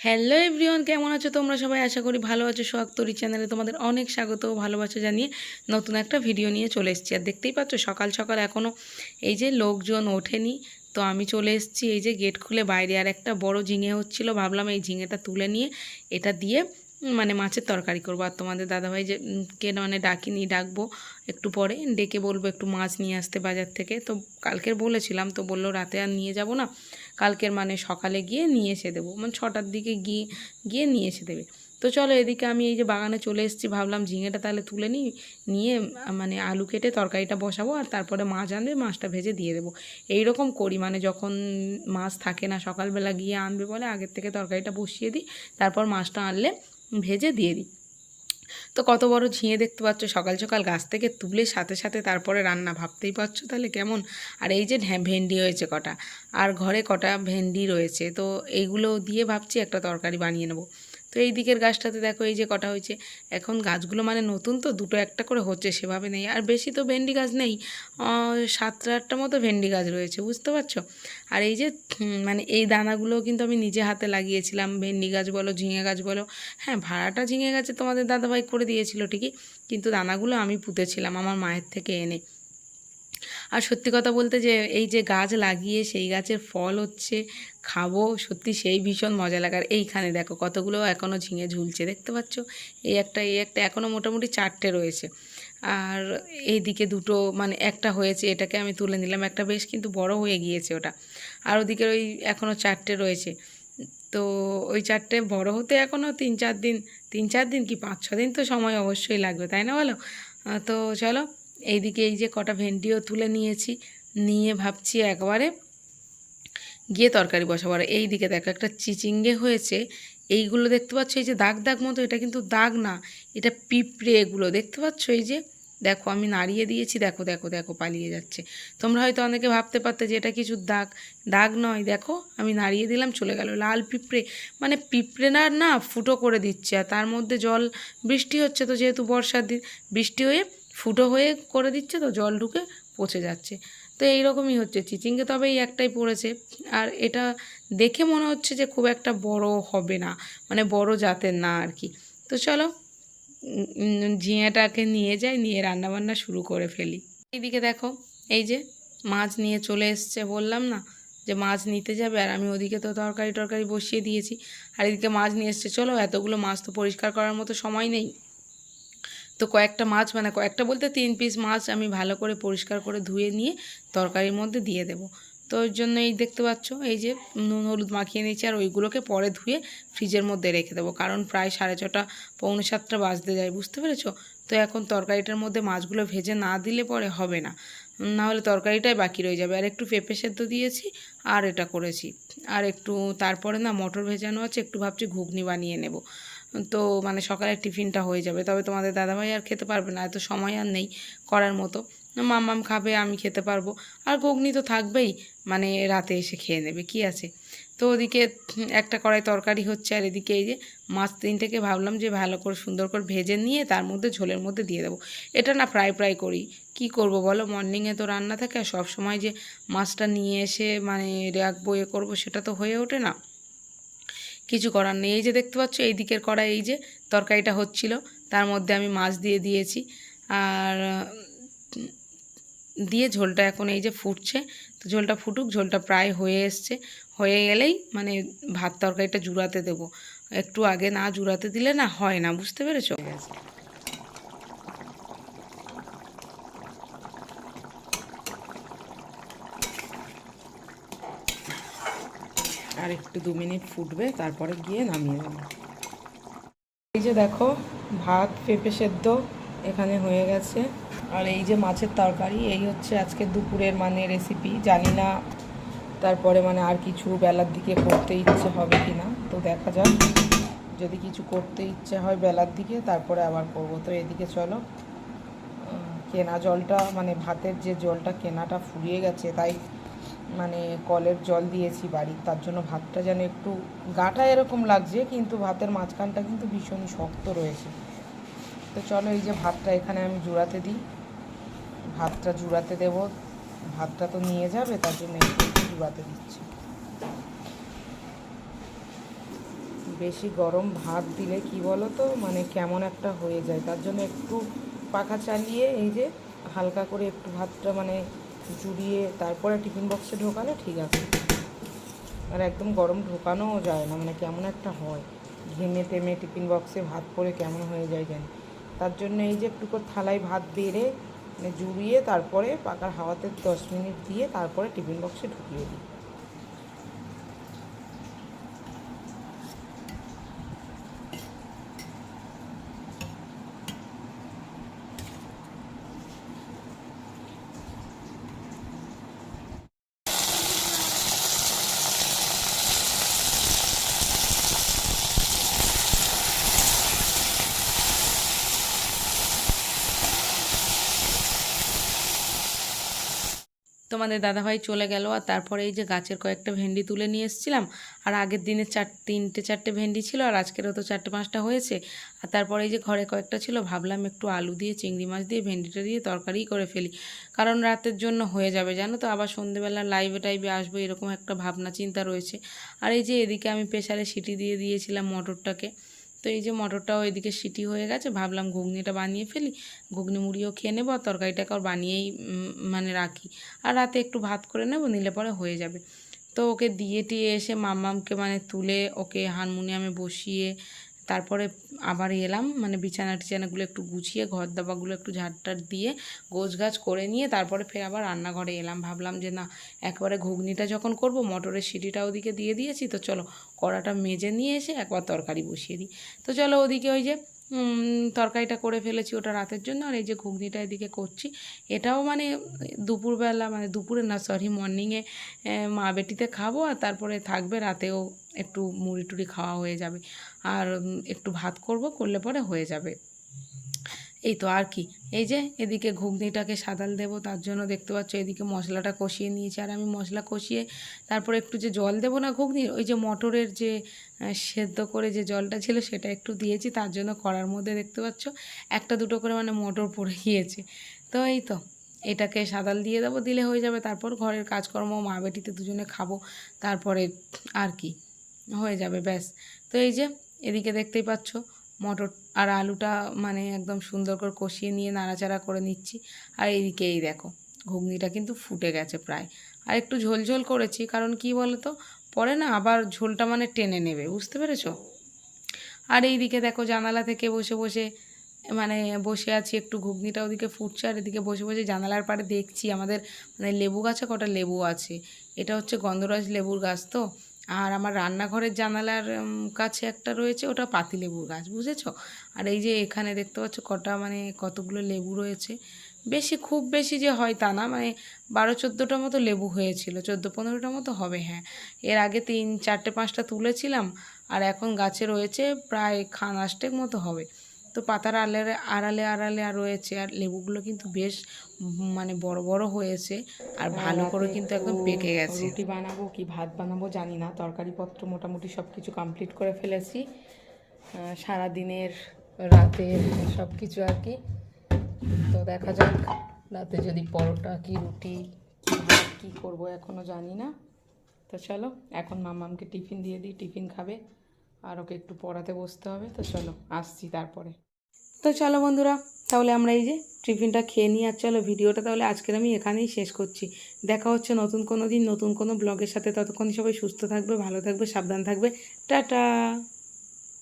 Hello everyone কেমন আছো তোমরা সবাই? আশা করি ভালো আছো। সোহাগ তরি চ্যানেলে তোমাদের অনেক স্বাগত ভালোবাসা জানিয়ে নতুন একটা ভিডিও নিয়ে চলে এসেছি। আর দেখতেই পাচ্ছ, সকাল সকাল এখনও এই যে লোকজন ওঠেনি, তো আমি চলে এসেছি এই যে গেট খুলে বাইরে। আর একটা বড় ঝিঙে হচ্ছিল, ভাবলাম এই ঝিঙেটা তুলে নিয়ে এটা দিয়ে মানে মাছের তরকারি করব। আর তোমাদের দাদাভাই যে কে মানে ডাকিনি, ডাকবো একটু পরে। ডেকে বলব একটু মাছ নিয়ে আসতে বাজার থেকে। তো কালকের বলেছিলাম, তো বলল রাতে আর নিয়ে যাব না। কালকের মানে সকালে গিয়ে নিয়ে এসে দেবো। মানে ছটার দিকে গিয়ে গিয়ে নিয়ে এসে দেবে। তো চলো এদিকে আমি এই যে বাগানে চলে এসেছি, ভাবলাম ঝিঙেটা তাহলে তুলে নিই, নিয়ে মানে আলু কেটে তরকারিটা বসাবো আর তারপরে মাছ আনবে, মাছটা ভেজে দিয়ে দেবো। এই রকম করি মানে যখন মাছ থাকে না, সকালবেলা গিয়ে আনবে বলে আগের থেকে তরকারিটা বসিয়ে দিই, তারপর মাছটা আনলে ভেজে দিয়ে দিই। তো কত বড় ঝিঙে দেখতে পাচ্ছ? সকাল সকাল গাছ থেকে তুলে সাথে সাথে তারপরে রান্না ভাবতেই পারছ তাহলে কেমন? আর এই যে ভেন্ডি হয়েছে কটা। আর ঘরে কটা ভেন্ডি রয়েছে। তো এইগুলো দিয়ে ভাবছি একটা তরকারি বানিয়ে নেব। তো এই দিকের গাছটাতে দেখো এই যে কটা হয়েছে। এখন গাছগুলো মানে নতুন তো, দুটো একটা করে হচ্ছে, সেভাবে নেই। আর বেশি তো ভেন্ডি গাছ নেই। সাতটা আটটা মতো ভেন্ডি গাছ রয়েছে, বুঝতে পারছ? আর এই যে মানে এই দানাগুলো কিন্তু আমি নিজে হাতে লাগিয়েছিলাম। ভেন্ডি গাছ বলো, ঝিঙে গাছ বলো। হ্যাঁ ভাড়াটা ঝিঙে গাছে তোমাদের দাদাভাই করে দিয়েছিল ঠিকই। কিন্তু দানাগুলো আমি পুঁতেছিলাম, আমার মায়ের থেকে এনে। আর সত্যি কথা বলতে যে এই যে গাছ লাগিয়ে সেই গাছের ফল হচ্ছে, খাব, সত্যি সেই ভীষণ মজা লাগার এইখানে দেখো কতগুলো এখনও ঝিঙে ঝুলছে, দেখতে পাচ্ছ? এই একটা এই একটা এখনও মোটামুটি চারটে রয়েছে। আর এইদিকে দুটো মানে একটা হয়েছে, এটাকে আমি তুলে নিলাম, একটা বেশ কিন্তু বড় হয়ে গিয়েছে ওটা। আর ওদিকে ওই এখনও চারটে রয়েছে। তো ওই চারটে বড় হতে এখনও তিন চার দিন, তিন চার দিন কি পাঁচ ছ দিন তো সময় অবশ্যই লাগবে, তাই না বলো? তো চলো এইদিকে এই যে কটা ভেন্ডিও তুলে নিয়েছি, নিয়ে ভাবছি একবারে গিয়ে তরকারি বসাবো। এই দিকে দেখো একটা চিচিঙ্গে হয়েছে, এইগুলো দেখতে পাচ্ছ, এই যে দাগ দাগ মতো, এটা কিন্তু দাগ না, এটা পিঁপড়ে এগুলো, দেখতে পাচ্ছ? এই যে দেখো, আমি নাড়িয়ে দিয়েছি, দেখো দেখো দেখো, পালিয়ে যাচ্ছে। তোমরা হয়তো অনেকে ভাবতে পারতে যে এটা কিছু দাগ দাগ নয়, দেখো, আমি নাড়িয়ে দিলাম, চলে গেল লাল পিঁপড়ে। মানে পিঁপড়ে না না, ফুটো করে দিচ্ছে, আর তার মধ্যে জল, বৃষ্টি হচ্ছে তো যেহেতু বর্ষার দিন, বৃষ্টি হয়ে ফুটো হয়ে করে দিচ্ছে তো জল ঢুকে পচে যাচ্ছে। তো এই রকমই হচ্ছে, চিচিঙ্গে তবে এই একটাই পড়েছে। আর এটা দেখে মনে হচ্ছে যে খুব একটা বড় হবে না মানে বড় জাতের না আর কি। তো চলো ঝিঙেটাকে নিয়ে যাই, নিয়ে রান্নাবান্না শুরু করে ফেলি। এইদিকে দেখো, এই যে মাছ নিয়ে চলে এসছে, বললাম না যে মাছ নিতে যাবে আর আমি ওদিকে তো তরকারি টরকারি বসিয়ে দিয়েছি। আর এদিকে মাছ নিয়ে এসছে, চলো এতগুলো মাছ তো পরিষ্কার করার মতো সময় নেই। তো কয়েকটা মাছ মানে কয়েকটা বলতে তিন পিস মাছ আমি ভালো করে পরিষ্কার করে ধুয়ে নিয়ে তরকারির মধ্যে দিয়ে দেবো। তো ওই জন্য এই দেখতে পাচ্ছ, এই যে নুন, হলুদ মাখিয়ে নিয়েছি আর ওইগুলোকে পরে ধুয়ে ফ্রিজের মধ্যে রেখে দেবো। কারণ প্রায় সাড়ে ছটা, পৌনে সাতটা বাজতে যায়, বুঝতে পেরেছ? তো এখন তরকারিটার মধ্যে মাছগুলো ভেজে না দিলে পরে হবে না। না হলে তরকারিটাই বাকি রয়ে যাবে। আর একটু পেঁপে সেদ্ধ দিয়েছি আর এটা করেছি। আর একটু তারপরে না মটর ভেজানো আছে, একটু ভাবছি ঘুগনি বানিয়ে নেব। তো মানে সকালের টিফিনটা হয়ে যাবে। তবে তোমাদের দাদাভাই আর খেতে পারবে না, এত সময় আর নেই করার মতো। মাম্মাম খাবে, আমি খেতে পারব। আর ঘুগনি তো থাকবেই মানে রাতে এসে খেয়ে নেবে, কি আছে? তো ওদিকে একটা কড়াই তরকারি হচ্ছে আর এদিকে এই যে মাছ তিনটেকে ভাবলাম যে ভালো করে সুন্দর করে ভেজে নিয়ে তার মধ্যে ঝোলের মধ্যে দিয়ে দেবো। এটা না ফ্রাই ফ্রাই করি। কি করব বলো? মর্নিংয়ে তো রান্না থাকে আর সব সময় যে মাছটা নিয়ে এসে মানে রাখব, এ করব, সেটা তো হয়ে ওঠে না। কিছু করার নেই। এই যে দেখতে পাচ্ছ, এই দিকের কড়াই, এই যে তরকারিটা হচ্ছিল, তার মধ্যে আমি মাছ দিয়ে দিয়েছি। আর দিয়ে ঝোলটা এখন এই যে ফুটছে, তো ঝোলটা ফুটুক, ঝোলটা প্রায় হয়ে এসছে। হয়ে গেলেই মানে ভাত তরকারিটা জুড়াতে দেব। একটু আগে না জুড়াতে দিলে না হয় না, বুঝতে পেরেছ? আর একটু দু মিনিট ফুটবে, তারপরে গিয়ে নামিয়ে দেবো এই যে দেখো, ভাত, পেঁপে সেদ্ধ এখানে হয়ে গেছে। আর এই যে মাছের তরকারি, এই হচ্ছে আজকে দুপুরের মানে রেসিপি জানি না তারপরে মানে আর কিছু বেলার দিকে করতে ইচ্ছে হবে কি না তো দেখা যাক। যদি কিছু করতে ইচ্ছে হয় বেলার দিকে, তারপরে আবার করব। তো এদিকে চলো কেনা জলটা মানে ভাতের যে জলটা কেনাটা ফুরিয়ে গেছে, তাই মানে কলের জল দিয়েছি বাড়ির, তার জন্য ভাতটা যেন একটু গাটা এরকম লাগছে, কিন্তু ভাতের মাঝখানটা কিন্তু ভীষণ শক্ত রয়েছে। তো চলো এই যে ভাতটা এখানে আমি জুড়াতে দিই। ভাতটা জুড়াতে দেব, ভাতটা তো নিয়ে যাবে, তার জন্য একটু একটু জুড়াতে দিচ্ছি। বেশি গরম ভাত দিলে কি বলো তো মানে কেমন একটা হয়ে যায়, তার জন্য একটু পাখা চালিয়ে এই যে হালকা করে একটু ভাতটা মানে জুড়িয়ে তারপরে টিফিন বক্সে ঢোকালে ঠিক আছে। আর একদম গরম ঢোকানোও যায় না মানে কেমন একটা হয়। ঘেমে টেমে টিফিন বক্সে ভাত পরে কেমন হয়ে যায় জানি। তার জন্য এই যে একটু করে থালায় ভাত বেড়ে মানে জুড়িয়ে তারপরে পাকার হাওয়াতে দশ মিনিট দিয়ে তারপরে টিফিন বক্সে ঢুকিয়ে দিই। তোমাদের দাদাভাই চলে গেল আর তারপরে এই যে গাছের কয়েকটা ভেন্ডি তুলে নিয়ে এসেছিলাম। আর আগের দিনে চার, তিনটে, চারটে ভেন্ডি ছিল আর আজকেরও তো চারটে, পাঁচটা হয়েছে। আর তারপরে এই যে ঘরে কয়েকটা ছিল, ভাবলাম একটু আলু দিয়ে, চিংড়ি মাছ দিয়ে, ভেন্ডিটা দিয়ে তরকারি করে ফেলি। কারণ রাতের জন্য হয়ে যাবে, জানো তো? আবার সন্ধেবেলা লাইভে টাইভে আসব, এরকম একটা ভাবনা, চিন্তা রয়েছে। আর এই যে এদিকে আমি প্রেশারে সিটি দিয়ে দিয়েছিলাম মটরটাকে। তো এই যে মটরটাও এদিকে সিটি হয়ে গেছে, ভাবলাম ঘুগনিটা বানিয়ে ফেলি। ঘুগনি মুড়িও খেয়ে নেব, আর তরকারিটাকে আর বানিয়েই মানে রাখি। আর রাতে একটু ভাত করে নেব, নিলে পরে হয়ে যাবে। তো ওকে দিয়ে টিয়ে এসে মাম্মামকে মানে তুলে ওকে হারমোনিয়ামে বসিয়ে তারপরে আবার এলাম মানে বিছানা টিছানাগুলো একটু গুছিয়ে ঘর দাবাগুলো একটু ঝাড়টার দিয়ে গোছ গাছ করে নিয়ে তারপরে ফের আবার রান্নাঘরে এলাম। ভাবলাম যে না, একবারে ঘুগনিটা যখন করব, মটরের সিটিটা ওদিকে দিয়ে দিয়েছি, তো চলো কড়াটা মেজে নিয়ে এসে একবার তরকারি বসিয়ে দিই। তো চলো ওদিকে ওই যে তরকারিটা করে ফেলেছি ওটা রাতের জন্য, আর এই যে ঘুগনিটা এদিকে করছি। এটাও মানে দুপুরবেলা মানে দুপুরে না সরি মর্নিংয়ে মা বেটিতে খাব, আর তারপরে থাকবে রাতেও একটু মুড়ি টুড়ি খাওয়া হয়ে যাবে। আর একটু ভাত করব, করলে পরে হয়ে যাবে। এই তো আর কি। এই যে, এদিকে ঘুগনিটাকে সাদাল দেবো, তার জন্য দেখতে পাচ্ছ এদিকে মশলাটা কষিয়ে নিয়েছি। আর আমি মশলা কষিয়ে তারপরে একটু যে জল দেবো না ঘুগনির, ওই যে মটরের যে সেদ্ধ করে যে জলটা ছিল সেটা একটু দিয়েছি, তার জন্য কড়ার মধ্যে দেখতে পাচ্ছ একটা দুটো করে মানে মটর পড়ে গিয়েছে। তো এই তো, এটাকে সাদাল দিয়ে দেবো, দিলে হয়ে যাবে। তারপর ঘরের কাজকর্ম, মা বেটিতে দুজনে খাব, তারপরে আর কি, হয়ে যাবে ব্যাস। তো এই যে এদিকে দেখতেই পাচ্ছ মটর আর আলুটা মানে একদম সুন্দর করে কষিয়ে নিয়ে নাড়াচাড়া করে নিচ্ছি। আর এইদিকে এই দেখো, ঘুগনিটা কিন্তু ফুটে গেছে প্রায়। আর একটু ঝোল ঝোল করেছি, কারণ কি বলো তো পরে না আবার ঝোলটা মানে টেনে নেবে, বুঝতে পেরেছ? আর এইদিকে দেখো জানালা থেকে বসে বসে মানে বসে আছি, একটু ঘুগনিটা ওদিকে ফুটছে, আর এদিকে বসে বসে জানালার পাড়ে দেখছি আমাদের মানে লেবু গাছে কটা লেবু আছে। এটা হচ্ছে গন্ধরাজ লেবুর গাছ তো? আর আমার রান্নাঘরের জানালার কাছে একটা রয়েছে, ওটা পাতিলেবুর গাছ, বুঝেছ? আর এই যে এখানে দেখতে পাচ্ছ কটা মানে কতগুলো লেবু রয়েছে। বেশি, খুব বেশি যে হয় তা না মানে বারো চোদ্দোটা মতো লেবু হয়েছিল, চোদ্দ পনেরোটা মতো হবে হ্যাঁ। এর আগে তিন, চারটে, পাঁচটা তুলেছিলাম, আর এখন গাছে রয়েছে প্রায় খান আষ্টেক মতো হবে। তো পাতার আড়ালে আড়ালে আড়ালে আর রয়েছে। আর লেবুগুলো কিন্তু বেশ মানে বড় বড় হয়েছে। আর ভালো করে কিন্তু একদম পেকে গেছে। রুটি বানাবো কি ভাত বানাবো জানি না। তরকারিপত্র মোটামুটি সব কিছু কমপ্লিট করে ফেলেছি। সারাদিনের রাতের সব কিছু আর কি। তো দেখা যাক রাতে যদি পরোটা কি রুটি ভাত কী করব এখনও জানি না। তো চলো এখন মামামকে টিফিন দিয়ে দিই টিফিন খাবে। আর ওকে একটু পড়াতে বসতে হবে, তো চলো, আসছি তারপরে। তো চলো বন্ধুরা, তাহলে আমরা এই যে টিফিনটা খেয়ে নিয়ে আর চলো ভিডিওটা তাহলে আজকের আমি এখানেই শেষ করছি। দেখা হচ্ছে নতুন কোনো দিন, নতুন কোনো ব্লগের সাথে, ততক্ষণ সবাই সুস্থ থাকবে, ভালো থাকবে, সাবধান থাকবে। টাটা!